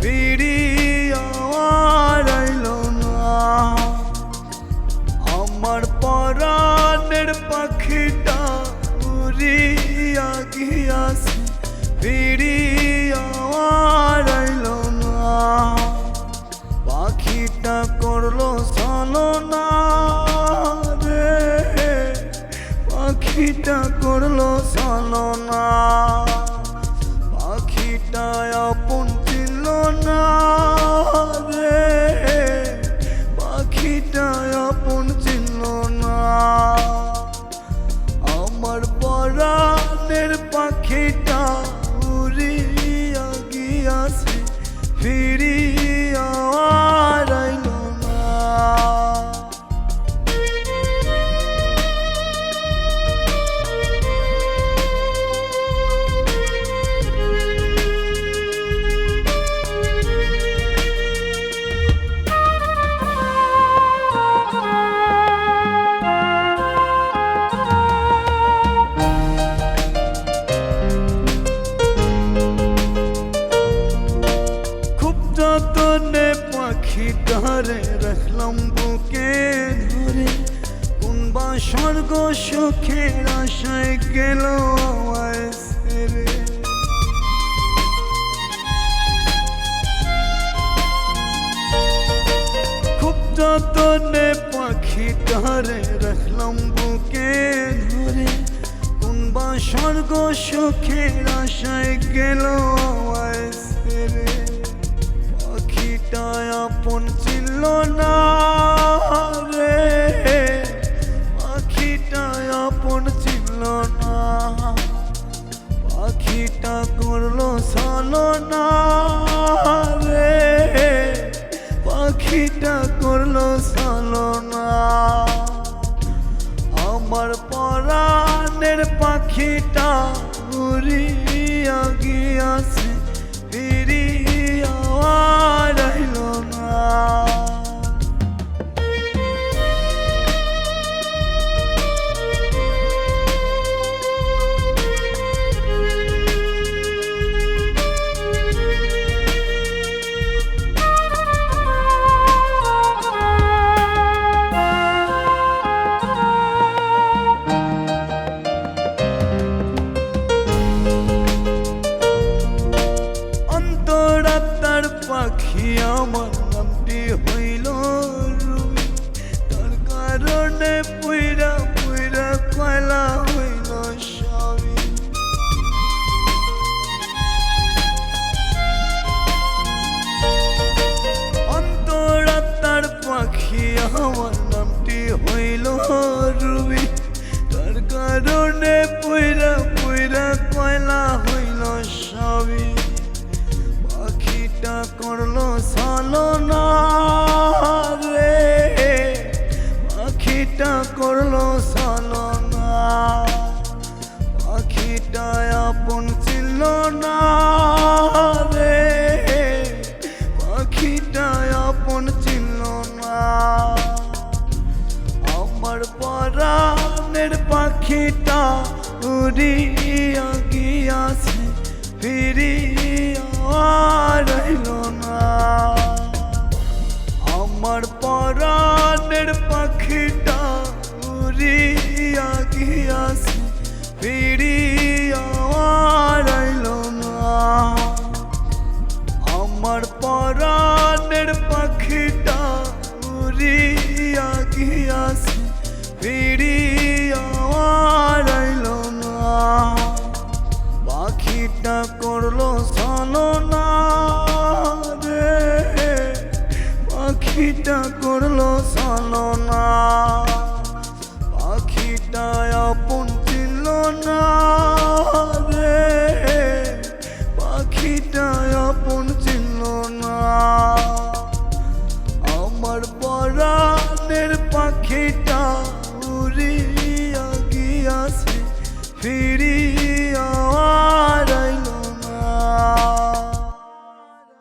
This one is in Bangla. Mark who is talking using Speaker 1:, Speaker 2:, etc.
Speaker 1: ফিরিয়া আইল না। আমার পরাণের পাখিটা উড়িয়া গিয়াছে। ফিরিয়া পাখিটারে রাখলাম বুকে ধরে। কোন বা স্বর্গ সুখের আশায় গেল আমায় খুব যতনে পাখিটারে রাখলাম বুকে ধরে। কোন বা স্বর্গ সুখের আশায় গেল আমায় ছেড়ে আপন ছিল না। পাখি আমার করল সালো না পাখিটা করল সালো আপন ছিল রে। পাখিটা আপন ছিল না। আমার পরাণের পাখিটা উড়িয়া গিয়াছে, ফিরিয়া রইল না পাখিটা করল চলো না পাখিটা আপন ছিল না রে। পাখিটা আপন ছিল না। আমার পরাণের পাখিটা উড়িয়া গিয়াছে ফিরি